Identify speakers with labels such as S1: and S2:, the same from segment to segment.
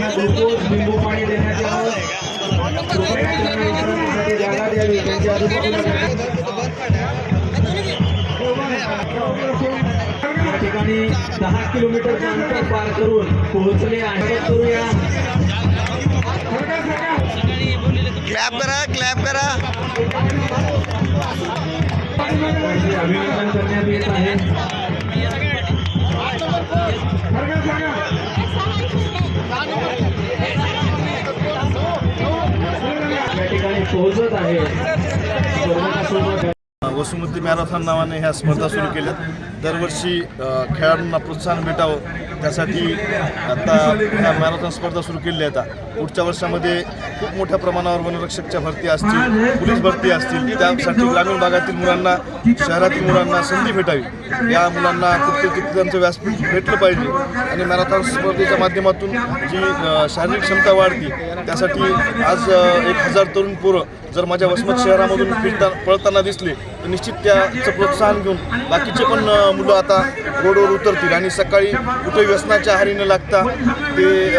S1: त्यांना ग्लुकोज लिंबू पाणी देण्यात यावं कृपया त्यांना जागा द्यावी त्यांच्या आजूबाजूला ठिकाणी दहा किलोमीटरचं अंतर पार करून पोहोचले आहे करूया.
S2: क्लॅप करा क्लॅप करा.
S1: अभिनंदन करण्यात येत आहे. या ठिकाणी पोहोचत आहे.
S3: वसुमती मॅरेथॉन नावाने ह्या स्पर्धा सुरू केल्यात. दरवर्षी खेळाडूंना प्रोत्साहन भेटावं. त्यासाठी आता ह्या मॅरेथॉन स्पर्धा सुरू केल्या आहेत पुढच्या वर्षामध्ये खूप मोठ्या प्रमाणावर वनरक्षकच्या भरती असतील पोलीस भरती असतील त्यासाठी ग्रामीण भागातील मुलांना शहरातील मुलांना संधी भेटावी. या मुलांना कुठे तिथे त्यांचं व्यासपीठ भेटलं पाहिजे. आणि मॅरेथॉन स्पर्धेच्या माध्यमातून जी शारीरिक क्षमता वाढते त्यासाठी आज एक हजार तरुण पोरं जर माझ्या वसमत शहरामधून फिरता पळताना दिसले तर निश्चित त्याचं प्रोत्साहन घेऊन बाकीचे पण मुलं आता रोडवर उतरतील आणि सकाळी कुठे व्यसनाच्या आहारी न लागता ते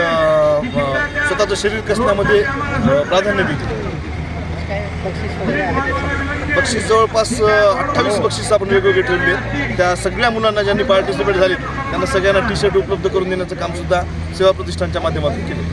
S3: स्वतःचं शरीर कसण्यामध्ये प्राधान्य देतील बक्षीस जवळपास अठ्ठावीस बक्षीस आपण वेगवेगळे ठेवले आहेत. त्या सगळ्या मुलांना ज्यांनी पार्टिसिपेट झाले त्यांना सगळ्यांना टी शर्ट उपलब्ध करून देण्याचं कामसुद्धा सेवा प्रतिष्ठानच्या माध्यमातून केले